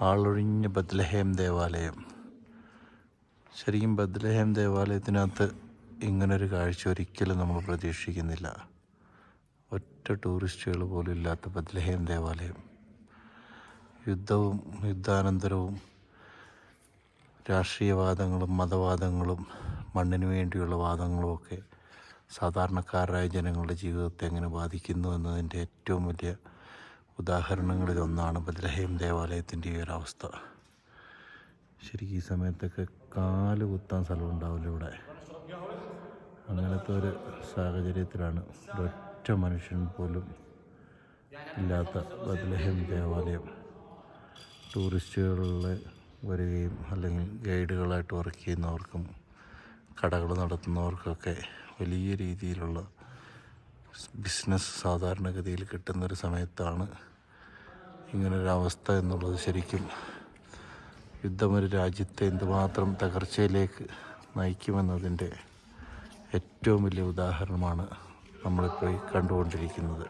ആളൊഴിഞ്ഞ ബദ്ലഹേം ദേവാലയം. ശരിക്കും ബദ്ലഹേം ദേവാലയത്തിനകത്ത് ഇങ്ങനൊരു കാഴ്ച ഒരിക്കലും നമ്മൾ പ്രതീക്ഷിക്കുന്നില്ല. ഒറ്റ ടൂറിസ്റ്റുകൾ പോലും ഇല്ലാത്ത ബദ്ലഹേം ദേവാലയം. യുദ്ധവും യുദ്ധാനന്തരവും രാഷ്ട്രീയവാദങ്ങളും മതവാദങ്ങളും മണ്ണിനു വേണ്ടിയുള്ള വാദങ്ങളുമൊക്കെ സാധാരണക്കാരായ ജനങ്ങളുടെ ജീവിതത്തെ എങ്ങനെ ബാധിക്കുന്നു എന്നതിന്റെ ഏറ്റവും വലിയ ഉദാഹരണങ്ങളിലൊന്നാണ് ബദ്രഹേം ദേവാലയത്തിന്റെ ഈ ഒരവസ്ഥ. ശരിക്കും ഈ സമയത്തൊക്കെ കാൽ കുത്താൻ സ്ഥലം ഉണ്ടാവില്ല ഇവിടെ. അങ്ങനത്തെ ഒരു സാഹചര്യത്തിലാണ് ഒരൊറ്റ മനുഷ്യൻ പോലും ഇല്ലാത്ത ബദ്ലഹേം ദേവാലയം. ടൂറിസ്റ്റുകളിൽ വരികയും അല്ലെങ്കിൽ ഗൈഡുകളായിട്ട് വർക്ക് ചെയ്യുന്നവർക്കും കടകൾ നടത്തുന്നവർക്കൊക്കെ വലിയ രീതിയിലുള്ള ബിസിനസ് സാധാരണഗതിയിൽ കിട്ടുന്നൊരു സമയത്താണ് ഇങ്ങനൊരവസ്ഥ എന്നുള്ളത് ശരിക്കും യുദ്ധം ഒരു രാജ്യത്തെ എന്തുമാത്രം തകർച്ചയിലേക്ക് നയിക്കുമെന്നതിന്റെ ഏറ്റവും വലിയ ഉദാഹരണമാണ് നമ്മളിപ്പോൾ കണ്ടുകൊണ്ടിരിക്കുന്നത്.